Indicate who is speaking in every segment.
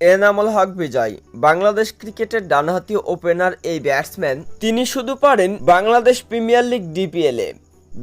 Speaker 1: এনামুল হক বিজয়, বাংলাদেশ ক্রিকেটের ডানহাতি ওপেনার এই ব্যাটসম্যান। তিনি শুধু পারেন বাংলাদেশ প্রিমিয়ার লিগ ডিপিএল।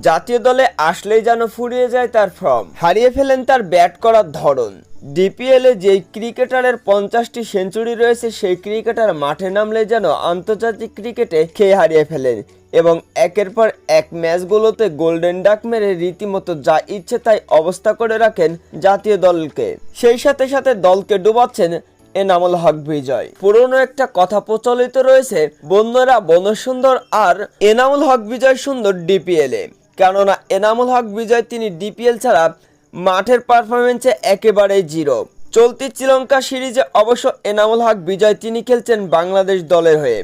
Speaker 1: জাতীয় দলে আসলেই যেন ফুরিয়ে যায় তার ফর্ম। হারিয়ে ফেলেন তার ব্যাট করার ধরন। ডিপিএল এ যেই ক্রিকেটারের পঞ্চাশটি সেঞ্চুরি রয়েছে, সেই ক্রিকেটার মাঠে নামলে যেন আন্তর্জাতিক ক্রিকেটে খেয়ে হারিয়ে ফেলেন এবং একের পর এক ম্যাচগুলোতে গোল্ডেন ডাক মেরে রীতিমতো যা ইচ্ছে তাই অবস্থা করে রাখেন জাতীয় দলকে। সেই সাথে সাথে দলকে ডুবাচ্ছেন এনামুল হক বিজয়। পুরনো একটা কথা প্রচলিত রয়েছে বন্যরা বনসুন্দর আর এনামুল হক বিজয় সুন্দর ডিপিএল। এ কেননা এনামুল হক বিজয় তিনি ডিপিএল ছাড়া মাঠের পারফরমেন্সে একেবারেই জিরো চলতি শ্রীলঙ্কা সিরিজে অবশ্য এনামুল হক বিজয় তিনি খেলছেন বাংলাদেশ দলের হয়ে।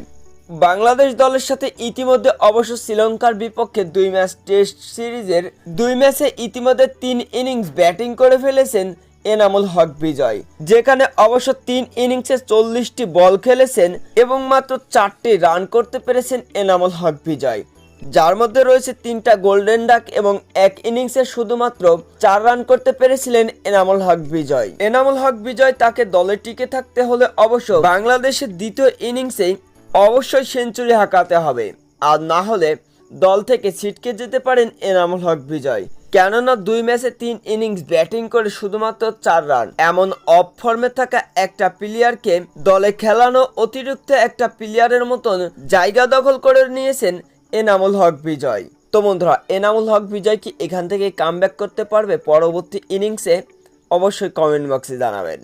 Speaker 1: বাংলাদেশ দলের সাথে ইতিমধ্যে অবশ্য শ্রীলঙ্কার বিপক্ষে দুই ম্যাচ টেস্ট সিরিজের দুই ম্যাচে ইতিমধ্যে তিন ইনিংস ব্যাটিং করে ফেলেছেন এনামুল হক বিজয়, যেখানে অবশ্য তিন ইনিংসে চল্লিশটি বল খেলেছেন এবং মাত্র চারটি রান করতে পেরেছেন এনামুল হক বিজয়। যার মধ্যে রয়েছে তিনটা গোল্ডেন ডাক এবং এক ইনিংসে শুধুমাত্র চার রান করতে পেরেছিলেন এনামুল হক বিজয়। এনামুল হক বিজয় তাকে দলে টিকে থাকতে হলে অবশ্য বাংলাদেশের দ্বিতীয় ইনিংসেই অবশ্যই সেঞ্চুরি হাঁকাতে হবে। আর না হলে দল থেকে ছিটকে যেতে পারেন এনামুল হক বিজয়। কেননা দুই ম্যাচে তিন ইনিংস ব্যাটিং করে শুধুমাত্র চার রান। এমন অফ ফর্মে থাকা একটা প্লেয়ারকে দলে খেলানো অতিরিক্ত একটা প্লেয়ারের মতন জায়গা দখল করে নিয়েছেন এনামুল হক বিজয়। তো বন্ধুরা, এনামুল হক বিজয় কি এখান থেকে কামব্যাক করতে পারবে? পরবর্তী ইনিংসে অবশ্যই কমেন্ট বক্সে জানাবেন।